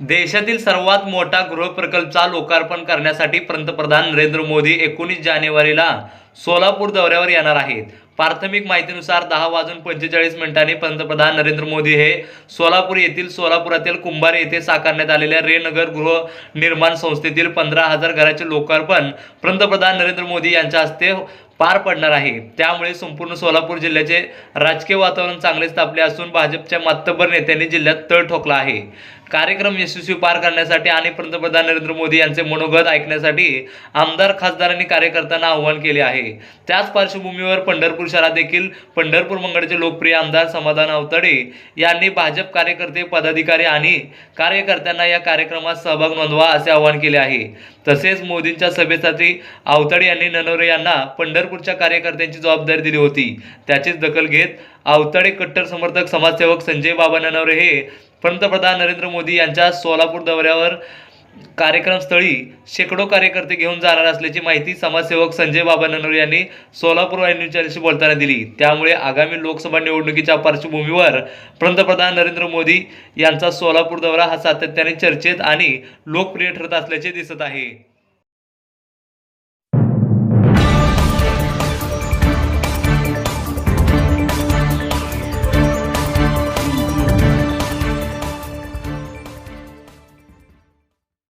देशातील सर्वात मोठा गृहप्रकल्पचा लोकार्पण करण्यासाठी पंतप्रधान नरेंद्र मोदी एकोणीस जानेवारीला सोलापूर दौऱ्यावर येणार आहेत. प्राथमिक माहितीनुसार दहा वाजून पंचेचाळीस मिनिटांनी पंतप्रधान नरेंद्र मोदी हे सोलापूर येथील सोलापुरातील कुंभार येथे साकारण्यात आलेल्या रेनगर गृहनिर्माण संस्थेतील पंधरा हजार घराचे लोकार्पण पंतप्रधान नरेंद्र मोदी यांच्या हस्ते पार पडणार आहे. त्यामुळे संपूर्ण सोलापूर जिल्ह्याचे राजकीय वातावरण चांगलेच तापले असून भाजपच्या मातब्बर नेत्यांनी जिल्ह्यात तळ ठोकला आहे. कार्यक्रम यशस्वी पार करण्यासाठी आणि पंतप्रधान नरेंद्र मोदी यांचे मनोगत ऐकण्यासाठी आमदार खासदारांनी कार्यकर्त्यांना आवाहन केले आहे. त्याच पार्श्वभूमीवर पंढरपूर शहरात देखील पंढरपूर मंगळचे लोकप्रिय आमदार समाधान अवतडे यांनी भाजप कार्यकर्ते पदाधिकारी आणि कार्यकर्त्यांना या कार्यक्रमात सहभाग नोंदवा असे आवाहन केले आहे. तसेच मोदींच्या सभेसाठी अवतडे यांनी ननवरे यांना पंढरपूरच्या कार्यकर्त्यांची जबाबदारी दिली होती. त्याचीच दखल घेत अवतडे कट्टर समर्थक समाजसेवक संजय बाबा ननवरे हे पंतप्रधान नरेंद्र मोदी यांच्या सोलापूर दौऱ्यावर कार्यक्रमस्थळी शेकडो कार्यकर्ते घेऊन जाणार असल्याची माहिती समाजसेवक संजय बाबा ननवरे यांनी सोलापूर वाहिनी चॅनलशी बोलताना दिली. त्यामुळे आगामी लोकसभा निवडणुकीच्या पार्श्वभूमीवर पंतप्रधान नरेंद्र मोदी यांचा सोलापूर दौरा हा सातत्याने चर्चेत आणि लोकप्रिय ठरत असल्याचे दिसत आहे.